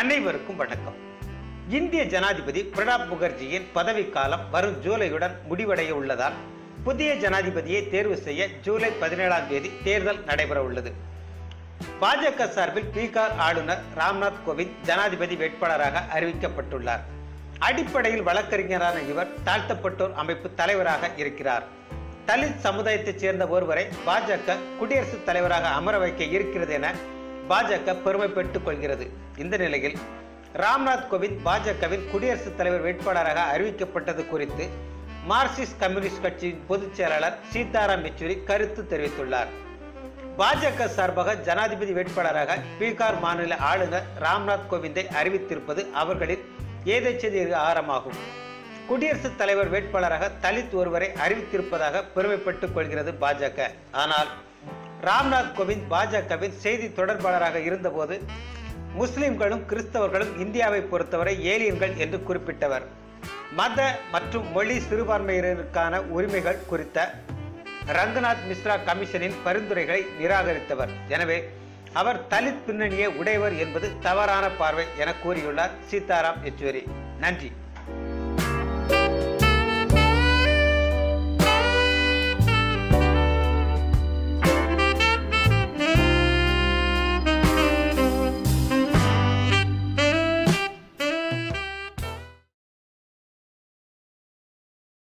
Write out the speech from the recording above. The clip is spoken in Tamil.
அனைவருக்கும் வணக்கம். இந்திய ஜனாதிபதி பிரணாப் முகர்ஜியின் பதவிக்காலம் வரும் ஜூலையுடன் முடிவடைய உள்ளதால் புதிய ஜனாதிபதியை தேர்வு செய்ய ஜூலை பதினேழாம் தேதி தேர்தல் நடைபெற உள்ளது பாஜக சார்பில் பீகார் ஆளுநர் ராம்நாத் கோவிந்த் ஜனாதிபதி வேட்பாளராக அறிவிக்கப்பட்டுள்ளார். அடிப்படையில் வழக்கறிஞரான இவர் தாழ்த்தப்பட்டோர் அமைப்பு தலைவராக இருக்கிறார். தலித் சமுதாயத்தைச் சேர்ந்த ஒருவரை பாஜக குடியரசுத் தலைவராக அமர வைக்க இருக்கிறது என பாஜக பெருமை பெற்றுக் கொள்கிறது. இந்த நிலையில் ராம்நாத் கோவிந்த் பாஜகவின் குடியரசுத் தலைவர் வேட்பாளராக அறிவிக்கப்பட்டது குறித்து மார்க்சிஸ்ட் கம்யூனிஸ்ட் கட்சியின் பொதுச் செயலாளர் சீதாராம் யெச்சூரி கருத்து தெரிவித்துள்ளார். பாஜக சார்பாக ஜனாதிபதி வேட்பாளராக பீகார் மாநில ஆளுநர் ராம்நாத் கோவிந்தை அறிவித்திருப்பது அவர்களின் ஏதேச்சதி ஆரமாகும். குடியரசுத் தலைவர் வேட்பாளராக தலித் ஒருவரை அறிவித்திருப்பதாக பெருமைப்பட்டுக் கொள்கிறது பாஜக. ஆனால் ராம்நாத் கோவிந்த் பாஜகவின் செய்தி தொடர்பாளராக இருந்தபோது முஸ்லிம்களும் கிறிஸ்தவர்களும் இந்தியாவை பொறுத்தவரை ஏலியன்கள் என்று குறிப்பிட்டவர். மத மற்றும் மொழி சிறுபான்மையினருக்கான உரிமைகள் குறித்த ரங்கநாத் மிஸ்ரா கமிஷனின் பரிந்துரைகளை நிராகரித்தவர். எனவே அவர் தலித் பின்னணியை உடையவர் என்பது தவறான பார்வை என கூறியுள்ளார் சீதாராம் யெச்சூரி. நன்றி.